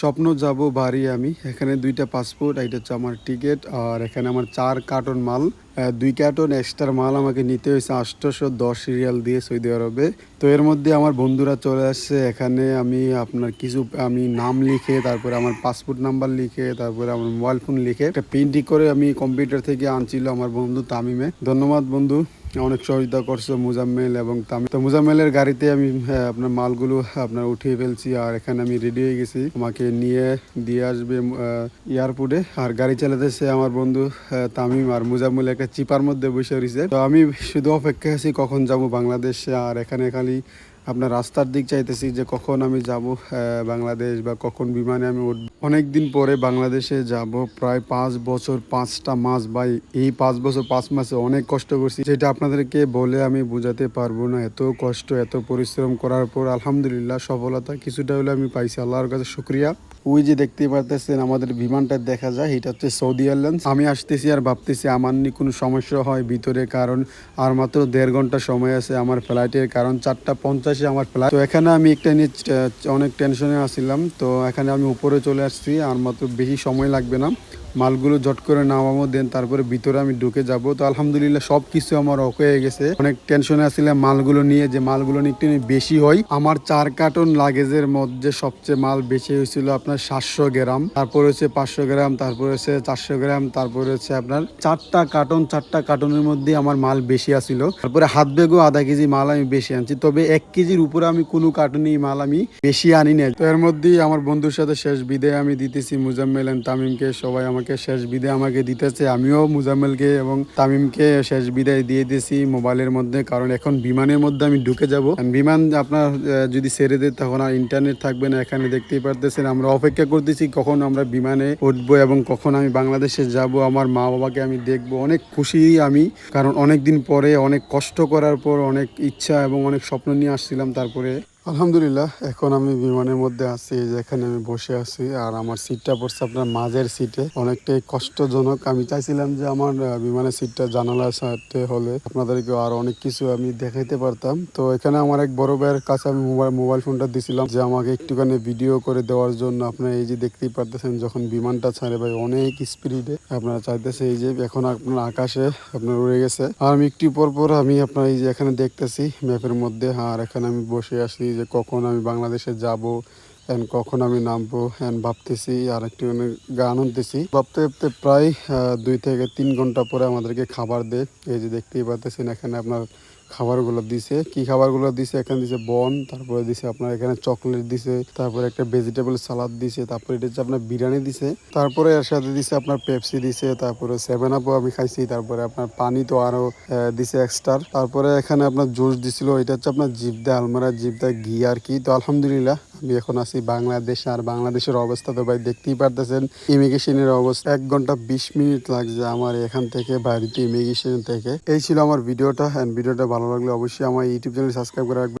স্বপ্ন যাব বাড়ি আমি। এখানে দুইটা পাসপোর্ট এটা হচ্ছে আমার টিকিট আর এখানে আমার চার কার্টন মাল। দুই কার্টন এক্সট্রা মাল আমাকে নিতে হয়েছে আটশোশো দশ রিয়াল দিয়ে সৌদি আরবে। তো এর মধ্যে আমার বন্ধুরা চলে আসছে, এখানে আমি আপনার কিছু, আমি নাম লিখে, তারপরে আমার পাসপোর্ট নাম্বার লিখে, তারপরে আমার মোবাইল ফোন লিখে একটা প্রিন্টি করে আমি কম্পিউটার থেকে আনছিল আমার বন্ধু তামিমে। ধন্যবাদ বন্ধু, অনেক সহযোগিতা করছে মুজাম্মেল এবং তামিম। তো মুজাম্মেলের গাড়িতে আমি আপনার মালগুলো আপনার উঠিয়ে ফেলছি আর এখানে আমি রেডি হয়ে গেছি। আমাকে নিয়ে, দিয়ে আসবে এয়ারপোর্টে আর গাড়ি চালাতেছে আমার বন্ধু তামিম আর মুজাম্মেল একটা চিপার মধ্যে বসে রয়েছে। তো আমি শুধু অপেক্ষা আছি কখন যাব বাংলাদেশে, আর এখানে খালি আপনার রাস্তার দিক চাইতেছি যে কখন আমি যাব বাংলাদেশ বা কখন বিমানে আমি অনেক দিন পরে বাংলাদেশে যাব। প্রায় পাঁচ বছর, পাঁচটা মাস বা এই পাঁচ বছর, পাঁচ মাসে অনেক কষ্ট করছি। যেটা আপনাদেরকে বলে আমি বোঝাতে পারব না, এত কষ্ট, এত পরিশ্রম করার পর আলহামদুলিল্লাহ সফলতা কিছুটা হলে আমি পাইছি। আল্লাহর কাছে শুক্রিয়া। ওই যে দেখতে পারতেছেন, আমাদের বিমানটা দেখা যায়, এটা হচ্ছে সৌদি এয়ারলাইন্স। আমি আসতেছি আর ভাবতেছি আমার নিয়ে কোনো সমস্যা হয় ভিতরে, কারণ আর মাত্র দেড় ঘণ্টা সময় আছে আমার ফ্লাইটের, কারণ চারটা পঞ্চাশে আমার ফ্লাইট। তো এখানে আমি একটা নিয়ে অনেক টেনশনে আসছিলাম তো এখানে আমি উপরে চলে আসছি, আর মাত্র বেশি সময় লাগবে না। মালগুলো জট করে নামাবো, দেন তারপরে ভিতরে আমি ঢুকে যাব। তো আলহামদুলিল্লাহ সব কিছু আমার অক হয়ে গেছে। অনেক টেনশনে আসছিলাম মালগুলো নিয়ে যে মালগুলো নিয়ে একটু বেশি হয় আমার চার কার্টন লাগেজের মধ্যে সবচেয়ে মাল বেশি হয়েছিল আপনার সাতশো গ্রাম। তারপর হচ্ছে পাঁচশো গ্রাম, তারপর হচ্ছে চারশো গ্রাম, তারপর হচ্ছে আপনার চারটা কার্টন, চারটা কার্টনের মধ্যে আমার মাল বেশি আসছিল তারপরে হাত বেগও আধা কেজি মাল আমি বেশি আনছি। তবে এক কেজির উপরে আমি কোনো কার্টনই মাল আমি বেশি আনি না তো এর মধ্যেই আমার বন্ধুর সাথে শেষ বিদায় আমি দিতেছি, মুজাম্মেল তামিমকে। সবাই আমাকে শেষ বিদায় আমাকে দিতেছে। আমিও মুজাম্মেলকে এবং তামিমকে শেষ বিদায় দিয়ে দিয়েছি মোবাইলের মধ্যে, কারণ এখন বিমানের মধ্যে আমি ঢুকে যাব। বিমান আপনার যদি ছেড়ে দেয় তখন আর ইন্টারনেট থাকবে না, এখানে দেখতেই পারতেছেন। আমরা অপেক্ষা করতেছি কখন আমরা বিমানে উঠবো এবং কখন আমি বাংলাদেশে যাব। আমার মা বাবাকে আমি দেখব। অনেক খুশি আমি, কারণ অনেক দিন পরে, অনেক কষ্ট করার পর, অনেক ইচ্ছা এবং অনেক স্বপ্ন নিয়ে আসছিলাম তারপরে। আলহামদুলিল্লাহ, এখন আমি বিমানের মধ্যে আছি, এই যে এখানে আমি বসে আছি আর আমার সিটটা পড়ছে আপনার মাঝের সিটে। অনেকটাই কষ্টজনক। আমি চাইছিলাম যে আমার বিমানের সিটটা জানালার সাথে হলে আপনাদেরকে আর অনেক কিছু আমি দেখাইতে পারতাম। তো এখানে আমার এক বড় ভাইয়ের কাছে আমি মোবাইল মোবাইল ফোনটা দিছিলাম যে আমাকে একটুখানি ভিডিও করে দেওয়ার জন্য। আপনারা এই যে দেখতেই পারতেছেন যখন বিমানটা ছাড়ে ভাই, অনেক স্পিডে আপনারা চাইতেছে এই যে এখন আপনার আকাশে আপনার উড়ে গেছে। আর আমি একটু পর পর আমি আপনার এই যে এখানে দেখতেছি, ম্যাপের মধ্যে। আর এখানে আমি বসে আছি যে কখন আমি বাংলাদেশে যাব হ্যান কখন আমি নামবো হ্যান ভাবতেছি আর একটু গান আনতেছি ভাবতে ভাবতে প্রায় দুই থেকে তিন ঘণ্টা পরে আমাদেরকে খাবার দেয়। এই যে দেখতেই পাচ্ছেন এখানে আপনার খাবারগুলো দিছে। কি খাবারগুলো দিছে? এখানে দিছে বন তারপরে দিছে আপনার এখানে চকলেট দিছে তারপরে একটা ভেজিটেবল সালাদ দিছে তারপরে এটা হচ্ছে আপনার বিরিয়ানি দিছে তারপরে এর সাথে দিছে আপনার পেপসি দিছে তারপরে সেভেন আপও আমি খাইছি তারপরে আপনার পানি তো আরও আহ, দিছে এক্সট্রা তারপরে এখানে আপনার জুস দিছিল এটা হচ্ছে আপনার জিপদা আলমারা জিপদা ঘি আর কি। তো আলহামদুলিল্লাহ আমি এখন আছি বাংলাদেশ, আর বাংলাদেশের অবস্থা তো ভাই দেখতেই পারতেছেন। ইমিগ্রেশনের অবস্থা এক ঘণ্টা বিশ মিনিট লাগছে আমার এখান থেকে বাড়িতে ইমিগ্রেশন থেকে। এই ছিল আমার ভিডিওটা অ্যান্ড ভিডিওটা ভালো লাগলে অবশ্যই আমার ইউটিউব চ্যানেল সাবস্ক্রাইব করে রাখবেন।